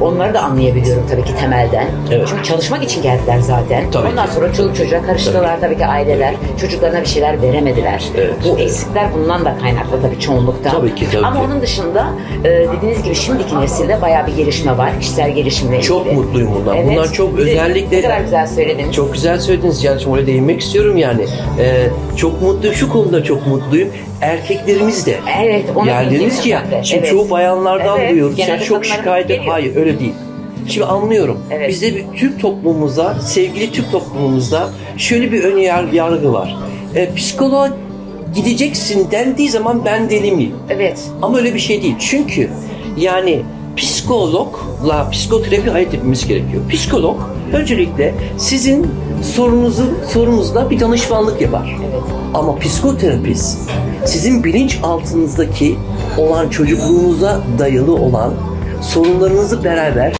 Onları da anlayabiliyorum tabii ki temelden. Evet. Çünkü çalışmak için geldiler zaten. Tabii Ondan ki. sonra çoluk çocuğa karıştılar tabii. ki aileler. Çocuklarına bir şeyler veremediler. Evet. Bu eksikler bundan da kaynaklı tabii çoğunlukta. Tabii ki, tabii Ama ki. onun dışında e, dediğiniz gibi şimdiki nesilde bayağı bir gelişme var. Kişisel gelişimle ilgili. Çok mutluyum bundan. Evet. Bunlar çok de özellikle Ne kadar güzel söylediniz. Çok güzel söylediniz Cihan'cığım oraya değinmek istiyorum yani. Ee, çok mutlu, şu konuda çok mutluyum. Erkeklerimiz de. Evet, onu Yani dediniz ki ya, şimdi Evet. çoğu bayanlardan Evet, duyuyoruz. genelde Yani çok şikayet. Hayır öyle değil. Şimdi anlıyorum. Evet. Bizde bir Türk toplumumuzda, sevgili Türk toplumumuzda şöyle bir ön yar- yargı var. Ee, psikoloğa gideceksin dendiği zaman ben deli miyim? Evet. Ama öyle bir şey değil. Çünkü yani psikologla psikoterapi ayırt etmemiz gerekiyor. Psikolog öncelikle sizin sorunuzu sorunuzda bir danışmanlık yapar. Evet. Ama psikoterapist sizin bilinç altınızdaki olan çocukluğunuza dayalı olan sorunlarınızı beraber